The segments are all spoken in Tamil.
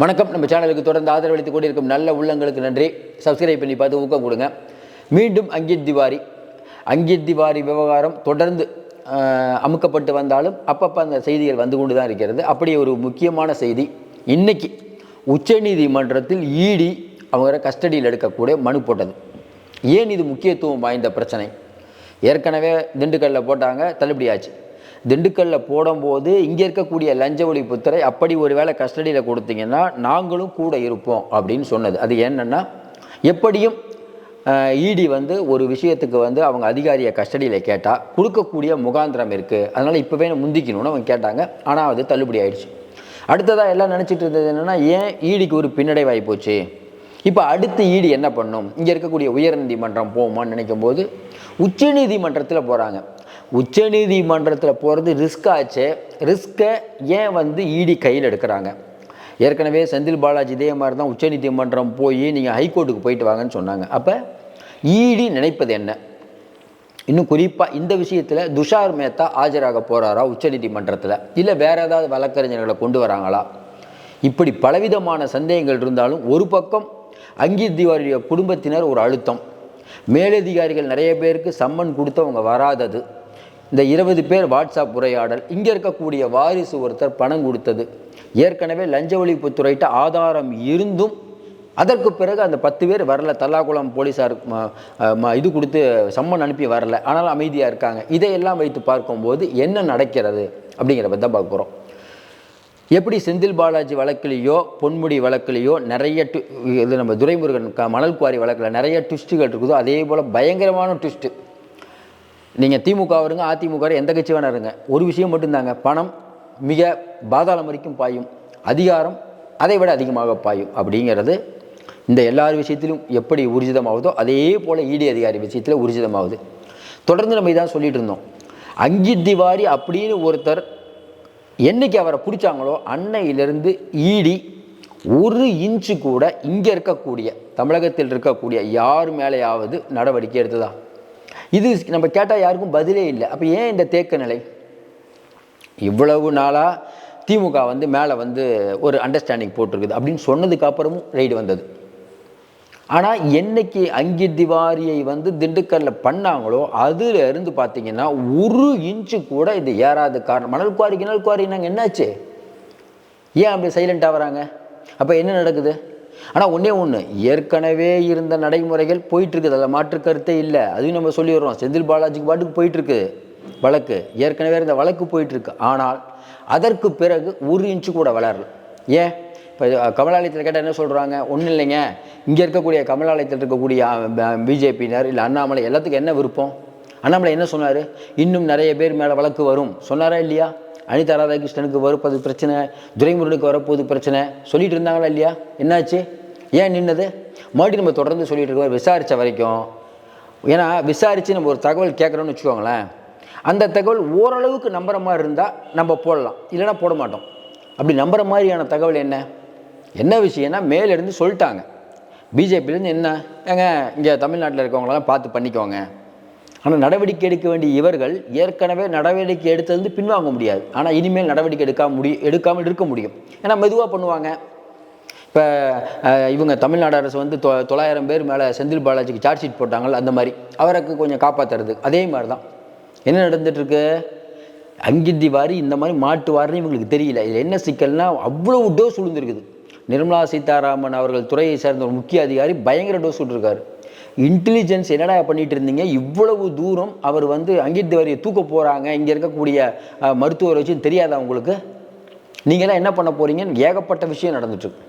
வணக்கம். நம்ம சேனலுக்கு தொடர்ந்து ஆதரவளித்துக் கொண்டிருக்கும் நல்ல உள்ளங்களுக்கு நன்றி. சப்ஸ்கிரைப் பண்ணி பார்த்து ஊக்கம் கொடுங்க. மீண்டும் அங்கித் திவாரி. அங்கித் திவாரி விவகாரம் தொடர்ந்து அமுக்கப்பட்டு வந்தாலும் அப்பப்போ அந்த செய்திகள் வந்து கொண்டு தான் இருக்கிறது. அப்படி ஒரு முக்கியமான செய்தி. இன்னைக்கு உச்சநீதிமன்றத்தில் இடி அவங்க கஸ்டடியில் எடுக்கக்கூடிய மனு போட்டது. ஏன் இது முக்கியத்துவம் வாய்ந்த பிரச்சனை? ஏற்கனவே திண்டுக்கல்லில் போட்டாங்க தள்ளுபடியாச்சு திண்டுக்கல்லில் போடும்போது இங்கே இருக்கக்கூடிய லஞ்ச ஒழிப்புத்துறை அப்படி ஒரு வேளை கஸ்டடியில் கொடுத்தீங்கன்னா நாங்களும் கூட இருப்போம் அப்படின்னு சொன்னது. அது என்னென்னா எப்படியும் இடி வந்து ஒரு விஷயத்துக்கு வந்து அவங்க அதிகாரியை கஸ்டடியில் கேட்டால் கொடுக்கக்கூடிய முகாந்திரம் இருக்குது அதனால் இப்போவே முந்திக்கணும்னு அவங்க கேட்டாங்க. ஆனால் அது தள்ளுபடி ஆயிடுச்சு. அடுத்ததாக எல்லாம் நினச்சிட்டு இருந்தது என்னென்னா ஏன் ஈடிக்கு ஒரு பின்னடைவாகி போச்சு? இப்போ அடுத்து ஈடு என்ன பண்ணும்? இங்கே இருக்கக்கூடிய உயர்நீதிமன்றம் போகுமான்னு நினைக்கும் போது உச்சநீதிமன்றத்தில் போகிறாங்க உச்சநீதிமன்றத்தில் போகிறது ரிஸ்க் ஆச்சு. ரிஸ்க்கை ஏன் வந்து ஈடி கையில் எடுக்கிறாங்க? ஏற்கனவே செந்தில் பாலாஜி இதே மாதிரி தான் உச்சநீதிமன்றம் போய் நீங்கள் ஹைகோர்ட்டுக்கு போயிட்டு வாங்கன்னு சொன்னாங்க. அப்போ ஈடி நினைப்பது என்ன? இன்னும் குறிப்பாக இந்த விஷயத்தில் துஷார் மேத்தா ஆஜராக போகிறாரா உச்சநீதிமன்றத்தில்? இல்லை வேறு ஏதாவது வழக்கறிஞர்களை கொண்டு வராங்களா? இப்படி பலவிதமான சந்தேகங்கள் இருந்தாலும் ஒரு பக்கம் அங்கித் திவாரியுடைய குடும்பத்தினர் ஒரு அழுத்தம். மேலதிகாரிகள் நிறைய பேருக்கு சம்மன் கொடுத்து அவங்க வராதது. இந்த இருபது பேர் வாட்ஸ்அப் உரையாடல். இங்கே இருக்கக்கூடிய வாரிசு ஒருத்தர் பணம் கொடுத்தது. ஏற்கனவே லஞ்ச ஒழிப்புத்துறையிட்ட ஆதாரம் இருந்தும் அதற்கு பிறகு அந்த பத்து பேர் வரல. தல்லாகுளம் போலீஸார் இது கொடுத்து சம்மன் அனுப்பி வரல. ஆனால் அமைதியாக இருக்காங்க. இதையெல்லாம் வைத்து பார்க்கும்போது என்ன நடக்கிறது அப்படிங்கிற பற்றி தான் பார்க்குறோம் எப்படி செந்தில் பாலாஜி வழக்கிலேயோ பொன்முடி வழக்கிலேயோ நிறைய டு இது நம்ம துரைமுருகன் மணல் குவாரி வழக்கில் நிறைய ட்விஸ்ட்டுகள் இருக்குதோ அதே போல் பயங்கரமான ட்விஸ்ட்டு. நீங்கள் திமுக வருங்க அதிமுக எந்த கட்சி வேணா இருங்க. ஒரு விஷயம் மட்டும்தாங்க பணம் மிக பாதாளம் வரைக்கும் பாயும். அதிகாரம் அதை விட அதிகமாக பாயும் அப்படிங்கிறது இந்த எல்லார் விஷயத்திலும் எப்படி ஊர்ஜிதமாகுதோ அதே போல் இடி அதிகாரி விஷயத்தில் ஊர்ஜிதமாகுது தொடர்ந்து நம்ம இதான் சொல்லிட்டு இருந்தோம். அங்கித் திவாரி அப்படின்னு ஒருத்தர் என்னைக்கு அவரை பிடிச்சாங்களோ அன்னையிலிருந்து ஈடி ஒரு இன்ச்சு கூட இங்கே இருக்கக்கூடிய தமிழகத்தில் இருக்கக்கூடிய யார் மேலேயாவது நடவடிக்கை எடுத்ததா? இது நம்ம கேட்டால் யாருக்கும் பதிலே இல்லை. அப்போ ஏன் இந்த தேக்க நிலை? இவ்வளவு நாளாக திமுக வந்து மேலே வந்து ஒரு அண்டர்ஸ்டாண்டிங் போட்டிருக்குது. அப்படின்னு சொன்னதுக்கு அப்புறமும் ரைடு வந்தது. ஆனால் என்னைக்கு அங்கி திவாரியை வந்து திண்டுக்கல்ல பண்ணாங்களோ அதில் இருந்து பார்த்தீங்கன்னா ஒரு இன்ச்சு கூட இது ஏறாத காரணம். மணல் குவாரி கிணல் குவாரி நாங்கள் என்னாச்சு? ஏன் அப்படி சைலண்டாக வராங்க? அப்போ என்ன நடக்குது? ஆனால் ஒன்றே ஒன்று ஏற்கனவே இருந்த நடைமுறைகள் போயிட்டுருக்குது. அதில் மாற்று கருத்தே இல்லை. அதையும் நம்ம சொல்லிடுறோம். செந்தில் பாலாஜிக்கு பாட்டுக்கு போயிட்டுருக்கு வழக்கு. ஏற்கனவே இருந்த வழக்கு போயிட்டுருக்கு. ஆனால் அதற்கு பிறகு ஒரு இன்ச்சு கூட வளரல. ஏன்? இப்போ கமலாலயத்தில் கேட்டால் என்ன சொல்கிறாங்க ஒன்றும் இல்லைங்க. இங்கே இருக்கக்கூடிய கமலாலயத்தில் இருக்கக்கூடிய பிஜேபியினர் இல்லை அண்ணாமலை எல்லாத்துக்கும் என்ன விருப்பம்? அண்ணாமலை என்ன சொன்னார்? இன்னும் நிறைய பேர் மேலே வழக்கு வரும். சொன்னாரா இல்லையா? அனிதா ராதாகிருஷ்ணனுக்கு வரப்போது பிரச்சனை துரைமுருகனுக்கு வரப்போது பிரச்சனை. சொல்லிட்டு இருந்தாங்களா இல்லையா? என்னாச்சு? ஏன் நின்னது? மறுபடியும் நம்ம தொடர்ந்து சொல்லிட்டு இருக்கோம் விசாரித்த வரைக்கும். ஏன்னா விசாரித்து நம்ம ஒரு தகவல் கேட்குறோன்னு வச்சுக்கோங்களேன். அந்த தகவல் ஓரளவுக்கு நம்புகிற மாதிரி இருந்தால் நம்ம போடலாம். இல்லைன்னா போட மாட்டோம். அப்படி நம்புகிற மாதிரியான தகவல் என்ன? என்ன விஷயம்னா மேலேருந்து சொல்லிட்டாங்க. பிஜேபிலேருந்து என்ன? ஏங்க இங்கே தமிழ்நாட்டில் இருக்கவங்களெல்லாம் பார்த்து பண்ணிக்கோங்க. ஆனால் நடவடிக்கை எடுக்க வேண்டிய இவர்கள் ஏற்கனவே நடவடிக்கை எடுத்தது பின்வாங்க முடியாது. ஆனால் இனிமேல் நடவடிக்கை எடுக்காம முடி எடுக்காமல் இருக்க முடியும். ஏன்னா மெதுவாக பண்ணுவாங்க. இப்போ இவங்க தமிழ்நாடு அரசு வந்து தொ தொள்ளாயிரம் பேர் மேலே செந்தில் பாலாஜிக்கு சார்ஜ் ஷீட் போட்டாங்கல்ல அந்த மாதிரி. அவருக்கு கொஞ்சம் காப்பாற்றுறது அதே மாதிரி தான் என்ன நடந்துட்டுருக்கு? அங்கிந்தி வாரி இந்த மாதிரி மாட்டு வாரின்னு இவங்களுக்கு தெரியல. இதில் என்ன சிக்கல்னால் அவ்வளோ டோஸ் விழுந்துருக்குது நிர்மலா சீதாராமன் அவர்கள் துறையை சேர்ந்த ஒரு முக்கிய அதிகாரி பயங்கர டோஸ் விட்டுருக்காரு இன்டெலிஜென்ஸ் என்னடா பண்ணிட்டு இருந்தீங்க இவ்வளவு தூரம் அவர் வந்து அங்கித் திவாரியை தூக்க போகிறாங்க இங்கே இருக்கக்கூடிய மருத்துவரை வச்சு தெரியாதா உங்களுக்கு? நீங்களாம் என்ன பண்ண போகிறீங்கன்னு ஏகப்பட்ட விஷயம் நடந்துட்டுருக்கு.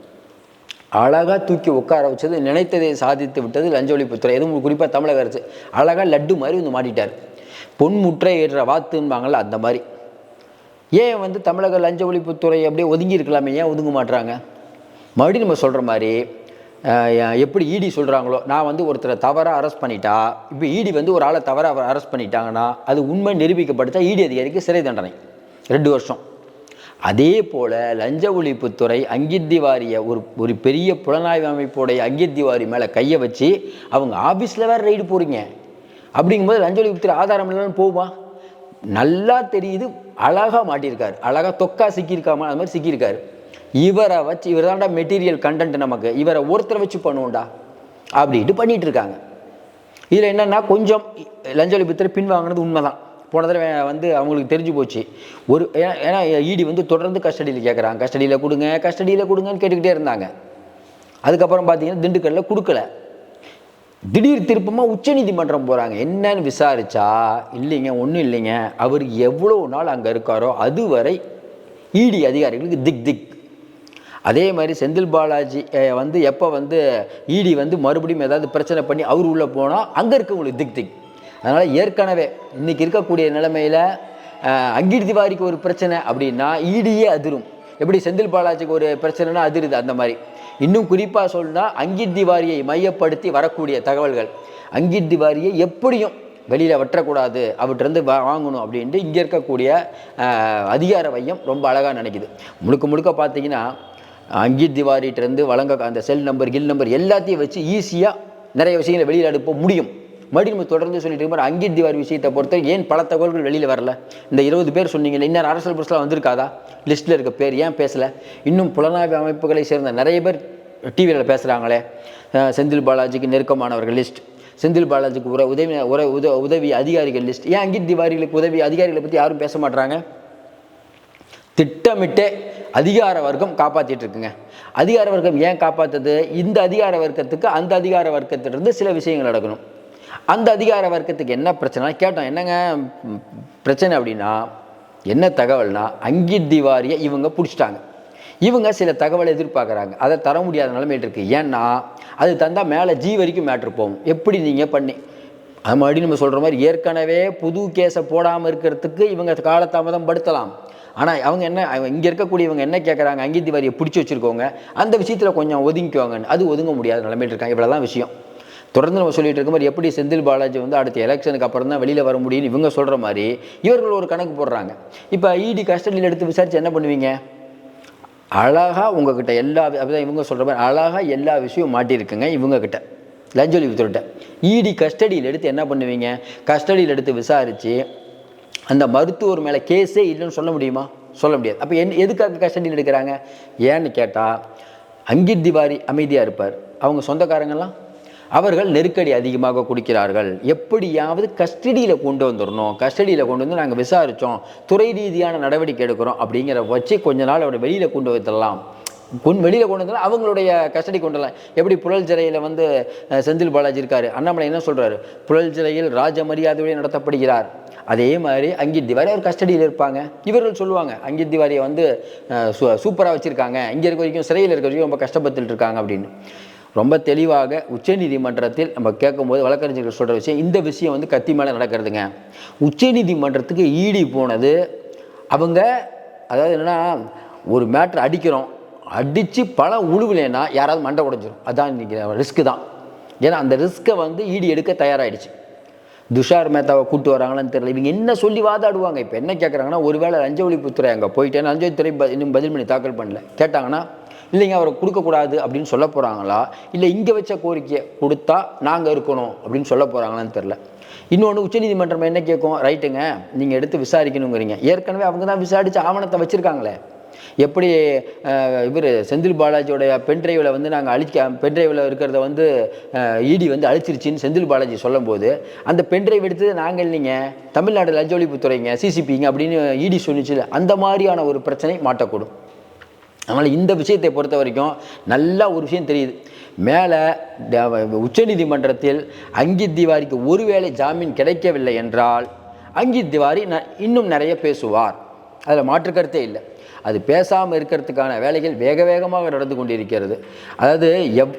அழகாக தூக்கி உட்கார வச்சது நினைத்ததை சாதித்து விட்டது லஞ்ச ஒழிப்புத்துறை. எதுவும் குறிப்பாக தமிழக அரசு. அழகாக லட்டு மாதிரி வந்து மாட்டிட்டார். பொன்முற்றை ஏற்ற வாத்துன்பாங்கள்ல அந்த மாதிரி. ஏன் வந்து தமிழக லஞ்ச ஒழிப்புத்துறை அப்படியே ஒதுங்கி இருக்கலாமே? ஏன் ஒதுங்க மாட்டுறாங்க மறுபடியும் நம்ம சொல்கிற மாதிரி எப்படி இடி சொல்கிறாங்களோ நான் வந்து ஒருத்தரை தவறாக அரெஸ்ட் பண்ணிட்டா இப்போ இடி வந்து ஒரு ஆளை தவறாக அரெஸ்ட் பண்ணிட்டாங்கன்னா அது உண்மை நிரூபிக்கப்படுத்தா இடி அதிகாரிக்கு சிறை தண்டனை. ரெண்டு வருஷம். அதே போல் லஞ்ச ஒழிப்புத்துறை அங்கித் திவாரியை ஒரு ஒரு பெரிய புலனாய்வு அமைப்புடைய அங்கித் திவாரி மேலே கையை வச்சு அவங்க ஆஃபீஸில் வேறு ரைடு போகிறீங்க அப்படிங்கும்போது லஞ்ச ஒழிப்புத்துறை ஆதாரம் இல்லைன்னு போகுமா? நல்லா தெரியுது அழகாக மாட்டியிருக்காரு. அழகாக தொக்கா சிக்கியிருக்காமல் அது மாதிரி சிக்கியிருக்காரு. இவரை வச்சு இவர் தான்டா மெட்டீரியல் கண்டென்ட் நமக்கு. இவரை ஒருத்தரை வச்சு பண்ணுவோம்டா. அப்படின்ட்டு பண்ணிகிட்டு இருக்காங்க இதில் என்னென்னா கொஞ்சம் லஞ்ச ஒழிப்புத்துறை பின்வாங்கினது உண்மைதான். போன தடவை வந்து அவங்களுக்கு தெரிஞ்சு போச்சு. ஒரு ஏன்னா ஏன்னா இடி வந்து தொடர்ந்து கஸ்டடியில் கேட்குறாங்க கஸ்டடியில் கொடுங்க கஸ்டடியில் கொடுங்கன்னு கேட்டுக்கிட்டே இருந்தாங்க. அதுக்கப்புறம் பார்த்தீங்கன்னா திண்டுக்கல்லில் கொடுக்கல. திடீர் திருப்பமாக உச்சநீதிமன்றம் போகிறாங்க என்னன்னு விசாரிச்சா இல்லைங்க ஒன்றும் இல்லைங்க. அவர் எவ்வளோ நாள் அங்கே இருக்காரோ அதுவரை இடி அதிகாரிகளுக்கு திக் திக் அதே மாதிரி செந்தில் பாலாஜி வந்து எப்போ வந்து இடி வந்து மறுபடியும் ஏதாவது பிரச்சனை பண்ணி அவர் உள்ளே போனால் அங்கே இருக்கவங்களுக்கு திக் திக். அதனால் ஏற்கனவே இன்றைக்கி இருக்கக்கூடிய நிலைமையில் அங்கிட் திவாரிக்கு ஒரு பிரச்சனை அப்படின்னா ஈடியே அதிரும். எப்படி செந்தில் பாலாஜிக்கு ஒரு பிரச்சனைனா அதிருது அந்த மாதிரி. இன்னும் குறிப்பாக சொல்லணும்னா அங்கிட் திவாரியை மையப்படுத்தி வரக்கூடிய தகவல்கள். அங்கிட் திவாரியை எப்படியும் வெளியில் வெட்டக்கூடாது அவர்கிட்டருந்து வா வாங்கணும் அப்படின்ட்டு இங்கே இருக்கக்கூடிய அதிகார மையம் ரொம்ப அழகாக நினைக்குது. முழுக்க முழுக்க பார்த்தீங்கன்னா அங்கித் திவாரிகிட்டேருந்து வழங்க அந்த செல் நம்பர் கில் நம்பர் எல்லாத்தையும் வச்சு ஈஸியாக நிறைய விஷயங்களை வெளியில் எடுப்ப முடியும். மறுபடியும் நம்ம தொடர்ந்து சொல்லிட்டு இருக்கோம் அங்கித் திவாரி விஷயத்தை பொறுத்த ஏன் பல தகவல்கள் வெளியில் வரல? இந்த இருபது பேர் சொன்னீங்க இன்னும் அரசியல் புரட்சிலாம் வந்திருக்காதா? லிஸ்ட்டில் இருக்க பேர் ஏன் பேசலை? இன்னும் புலனாய்வு அமைப்புகளை சேர்ந்த நிறைய பேர் டிவியில் பேசுகிறாங்களே செந்தில் பாலாஜிக்கு நெருக்கமானவர்கள் லிஸ்ட் செந்தில் பாலாஜிக்கு உற உதவி உற உத உதவி அதிகாரிகள் லிஸ்ட் ஏன் அங்கித் திவாரிகளுக்கு உதவி அதிகாரிகளை பற்றி யாரும் பேச மாட்றாங்க? திட்டமிட்டே அதிகார வர்க்கம் காப்பாற்றிட்டு இருக்குங்க அதிகார வர்க்கம் ஏன் காப்பாற்றுது இந்த அதிகார வர்க்கத்துக்கு அந்த அதிகார வர்க்கத்திலிருந்து சில விஷயங்கள் நடக்கணும். அந்த அதிகார வர்க்கத்துக்கு என்ன பிரச்சனை கேட்டோம் என்னங்க பிரச்சனை அப்படின்னா என்ன தகவல்னா அங்கித் திவாரியை இவங்க பிடிச்சிட்டாங்க. இவங்க சில தகவலை எதிர்பார்க்குறாங்க. அதை தர முடியாத நிலைமையில் இருக்குது ஏன்னா அது தந்தால் மேலே ஜி வரைக்கும் மேட்ரு போகும். எப்படி நீங்கள் பண்ணி அது மறுபடியும் நம்ம சொல்கிற மாதிரி ஏற்கனவே புது கேஸை போடாமல் இருக்கிறதுக்கு இவங்க காலதாமதம் படுத்தலாம். ஆனால் அவங்க என்ன இங்கே இருக்கக்கூடியவங்க என்ன கேட்குறாங்க அங்கீத் திவாரியை பிடிச்சி வச்சுருக்கோங்க அந்த விஷயத்தில் கொஞ்சம் ஒதுங்கிக்குவாங்கன்னு. அது ஒதுங்க முடியாத நிலைமையில் இருக்காங்க. இவ்வளோ தான் விஷயம். தொடர்ந்து நம்ம சொல்லிட்டு இருக்க மாதிரி எப்படி செந்தில் பாலாஜி வந்து அடுத்த எலெக்ஷனுக்கு அப்புறம் தான் வெளியில் வர முடியும்னு இவங்க சொல்கிற மாதிரி இவர்கள் ஒரு கணக்கு போடுறாங்க. இப்போ இடி கஸ்டடியில் எடுத்து விசாரித்து என்ன பண்ணுவீங்க? அழகாக உங்ககிட்ட எல்லா அப்படிதான் இவங்க சொல்கிற மாதிரி அழகாக எல்லா விஷயமும் மாட்டியிருக்குங்க இவங்கக்கிட்ட லஞ்ச ஒழிப்புத்துறைட்ட இடி கஸ்டடியில் எடுத்து என்ன பண்ணுவீங்க? கஸ்டடியில் எடுத்து விசாரித்து அந்த மருத்துவர் மேலே கேஸே இல்லைன்னு சொல்ல முடியுமா? சொல்ல முடியாது. அப்போ என் எதுக்காக கஸ்டடியில் எடுக்கிறாங்க? ஏன்னு கேட்டால் அங்கித் திவாரி அமைதியாக இருப்பார். அவங்க சொந்தக்காரங்கெல்லாம் அவர்கள் நெருக்கடி அதிகமாக கொடுக்கிறார்கள். எப்படியாவது கஸ்டடியில் கொண்டு வந்துடணும் கஸ்டடியில் கொண்டு வந்து நாங்கள் விசாரித்தோம் துறை ரீதியான நடவடிக்கை எடுக்கிறோம் அப்படிங்கிற வச்சு கொஞ்ச நாள் அவரை வெளியில் கொண்டு வந்துடலாம் கொண்டு வெளியில் கொண்டு வந்தாலும் அவங்களுடைய கஸ்டடி கொண்டு வரலாம். எப்படி புழல் சிறையில் வந்து செந்தில் பாலாஜி இருக்கார். அண்ணாமலை என்ன சொல்கிறாரு புழல் சிறையில் ராஜ மரியாதையுடன் நடத்தப்படுகிறார். அதே மாதிரி அங்கித் திவாரி அவர் கஸ்டடியில் இருப்பாங்க. இவர்கள் சொல்லுவாங்க அங்கித் திவாரியை வந்து சூப்பராக வச்சுருக்காங்க. இங்கே இருக்க வரைக்கும் சிறையில் இருக்க வரைக்கும் ரொம்ப கஷ்டப்பட்டு இருக்காங்க அப்படின்னு. ரொம்ப தெளிவாக உச்சநீதிமன்றத்தில் நம்ம கேட்கும்போது வழக்கறிஞர்கள் சொல்கிற விஷயம் இந்த விஷயம் வந்து கத்தி மேலே நடக்கிறதுங்க. உச்சநீதிமன்றத்துக்கு ஈடி போனது அவங்க அதாவது என்னென்னா ஒரு மேட்ரு அடிக்கிறோம். அடித்து பழம் உழுவிலேன்னா யாராவது மண்டை உடைஞ்சிடும் அதான் இன்றைக்கி ரிஸ்க்கு தான். ஏன்னா அந்த ரிஸ்க்கை வந்து ஈடி எடுக்க தயாராகிடுச்சு துஷார் மேத்தாவை கூட்டு வராங்களான்னு தெரியல. இவங்க என்ன சொல்லி வாதாடுவாங்க? இப்போ என்ன கேட்குறாங்கன்னா ஒருவேளை லஞ்ச ஒழிப்புத்துறை அங்கே போயிட்டேன் லஞ்ச ஒழிப்புத்துறை இன்னும் பதில் பண்ணி தாக்கல் பண்ணல. கேட்டாங்கன்னா இல்லைங்க அவரை கொடுக்கக்கூடாது அப்படின்னு சொல்ல போகிறாங்களா இல்லை இங்கே வச்ச கோரிக்கையை கொடுத்தா நாங்கள் இருக்கணும் அப்படின்னு சொல்ல போகிறாங்களான்னு தெரில இன்னொன்று உச்சநீதிமன்றம் என்ன கேட்கும் ரைட்டுங்க நீங்கள் எடுத்து விசாரிக்கணுங்கிறீங்க. ஏற்கனவே அவங்க தான் விசாரித்து ஆவணத்தை வச்சுருக்காங்களே. எப்படி இவர் செந்தில் பாலாஜியோடைய பென்ட்ரைவில் வந்து நாங்கள் அழிக்க பென்ட்ரைவில் இருக்கிறத வந்து இடி வந்து அழிச்சிருச்சின்னு செந்தில் பாலாஜி சொல்லும்போது அந்த பென்ட்ரைவ் எடுத்தது நாங்கள் இல்லைங்க. தமிழ்நாடு லஞ்ச ஒழிப்புத்துறைங்க சிசிபிங்க அப்படின்னு இடி சொன்னிச்சு அந்த மாதிரியான ஒரு பிரச்சனை மாட்டக்கூடும். அதனால் இந்த விஷயத்தை பொறுத்த வரைக்கும் நல்லா ஒரு விஷயம் தெரியுது. மேலே உச்சநீதிமன்றத்தில் அங்கித் திவாரிக்கு ஒருவேளை ஜாமீன் கிடைக்கவில்லை என்றால் அங்கித் திவாரி இன்னும் நிறைய பேசுவார். அதில் மாற்று கருத்தே இல்லை. அது பேசாமல் இருக்கிறதுக்கான வேலைகள் வேக வேகமாக நடந்து கொண்டிருக்கிறது. அதாவது எவ்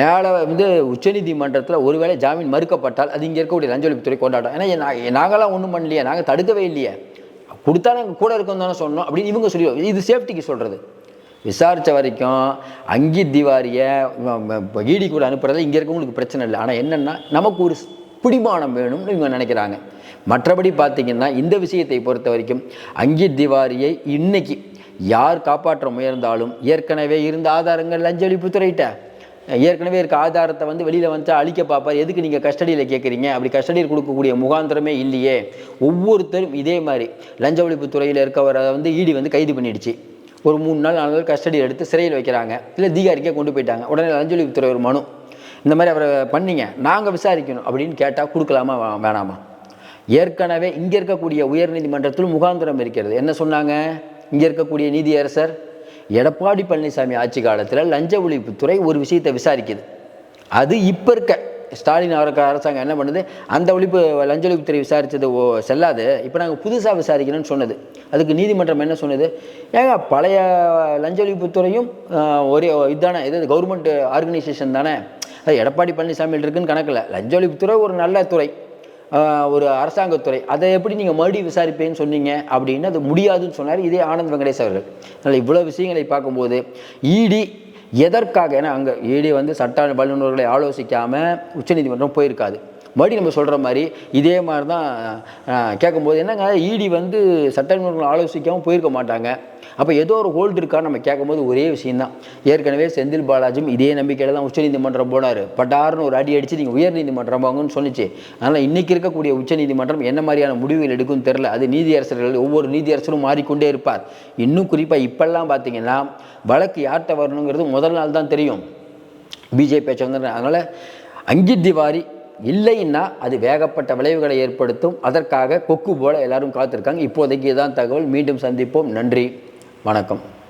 மேலே வந்து உச்சநீதிமன்றத்தில் ஒருவேளை ஜாமீன் மறுக்கப்பட்டால் அது இங்கே இருக்கக்கூடிய லஞ்ச ஒழிப்புத்துறை கொண்டாட்டம். ஏன்னா நாங்களாம் ஒன்றும் பண்ணலையே நாங்கள் தடுக்கவே இல்லையே. கொடுத்தா நாங்கள் கூட இருக்கோம் தானே சொன்னோம் அப்படின்னு இவங்க சொல்லி இது சேஃப்டிக்கு சொல்கிறது விசாரித்த வரைக்கும் அங்கித் திவாரியை ஈடி கூட அனுப்புறதுல இங்கே இருக்கவங்களுக்கு பிரச்சனை இல்லை. ஆனால் என்னென்னா நமக்கு ஒரு பிடிமானம் வேணும்னு இவங்க நினைக்கிறாங்க. மற்றபடி பார்த்தீங்கன்னா இந்த விஷயத்தை பொறுத்த வரைக்கும் அங்கித் திவாரியை இன்னைக்கு யார் காப்பாற்ற முயர்ந்தாலும் ஏற்கனவே இருந்த ஆதாரங்கள் லஞ்ச ஒழிப்புத்துறையிட்ட ஏற்கனவே இருக்க ஆதாரத்தை வந்து வெளியில் வந்துச்சா அழிக்க பார்ப்பார். எதுக்கு நீங்கள் கஸ்டடியில் கேட்குறீங்க அப்படி கஸ்டடியில் கொடுக்கக்கூடிய முகாந்திரமே இல்லையே. ஒவ்வொருத்தரும் இதே மாதிரி லஞ்ச ஒழிப்புத்துறையில் இருக்கவரை வந்து ஈடி வந்து கைது பண்ணிடுச்சு. ஒரு மூணு நாள் நாலு நாள் கஸ்டடியில் எடுத்து சிறையில் வைக்கிறாங்க. இல்லை தீகாரிக்கே கொண்டு போயிட்டாங்க. உடனே லஞ்ச ஒழிப்புத்துறை ஒரு மனு. இந்த மாதிரி அவரை பண்ணீங்க. நாங்கள் விசாரிக்கணும் அப்படின்னு கேட்டால் கொடுக்கலாமா வேணாமா? ஏற்கனவே இங்கே இருக்கக்கூடிய உயர்நீதிமன்றத்தில் முகாந்திரம் இருக்கிறது. என்ன சொன்னாங்க? இங்கே இருக்கக்கூடிய நீதியரசர் எடப்பாடி பழனிசாமி ஆட்சி காலத்தில் லஞ்ச ஒழிப்புத்துறை ஒரு விஷயத்தை விசாரிக்குது. அது இப்போ இருக்க ஸ்டாலின் அவருக்கு அரசாங்கம் என்ன பண்ணுது? அந்த ஒழிப்பு லஞ்ச ஒழிப்புத்துறை விசாரித்தது ஓ செல்லாது. இப்போ நாங்கள் புதுசாக விசாரிக்கணும்னு சொன்னது. அதுக்கு நீதிமன்றம் என்ன சொன்னது? ஏங்க பழைய லஞ்ச ஒழிப்புத்துறையும் ஒரே இதுதானே இது கவர்மெண்ட் ஆர்கனைசேஷன் தானே? அது எடப்பாடி பழனிசாமி இருக்குன்னு கணக்கில் லஞ்ச ஒழிப்புத்துறை ஒரு நல்ல துறை. ஒரு அரசாங்கத்துறை. அதை எப்படி நீங்கள் மறுபடியும் விசாரிப்பேன்னு சொன்னீங்க அப்படின்னு அது முடியாதுன்னு சொன்னார் இதே ஆனந்த் வெங்கடேஷ் அவர்கள். அதனால் இவ்வளோ விஷயங்களை பார்க்கும்போது இடி எதற்காக ஏன்னா அங்கே இடி வந்து சட்ட வல்லுநர்களை ஆலோசிக்காமல் உச்சநீதிமன்றம் போயிருக்காது. மறுபடியும் நம்ம சொல்கிற மாதிரி இதே மாதிரி தான் கேட்கும்போது என்னங்க இடி வந்து சட்ட ஆலோசிக்காமல் போயிருக்க மாட்டாங்க. அப்போ ஏதோ ஒரு ஹோல்டு இருக்கான்னு நம்ம கேட்கும்போது ஒரே விஷயந்தான் ஏற்கனவே செந்தில் பாலாஜியும் இதே நம்பிக்கையில் தான் உச்சநீதிமன்றம் போனார். பட்டார்னு ஒரு அடி அடித்து நீங்கள் உயர்நீதிமன்றம் வாங்கன்னு சொன்னிச்சு. அதனால் இன்றைக்கி இருக்கக்கூடிய உச்சநீதிமன்றம் என்ன மாதிரியான முடிவுகள் எடுக்கும்னு தெரில அது நீதியரசர்கள் ஒவ்வொரு நீதியரசரும் மாறிக்கொண்டே இருப்பார். இன்னும் குறிப்பாக இப்பெல்லாம் பார்த்தீங்கன்னா வழக்கு யார்கிட்ட வரணுங்கிறது முதல் நாள் தான் தெரியும். பிஜேபி பேச்சு வந்து அதனால் அங்கித் திவாரி இல்லைன்னா அது வேகப்பட்ட விளைவுகளை ஏற்படுத்தும். அதற்காக கொக்கு போல எல்லாரும் காத்திருக்காங்க. இப்போதைக்கு தான் தகவல். மீண்டும் சந்திப்போம். நன்றி. வணக்கம்.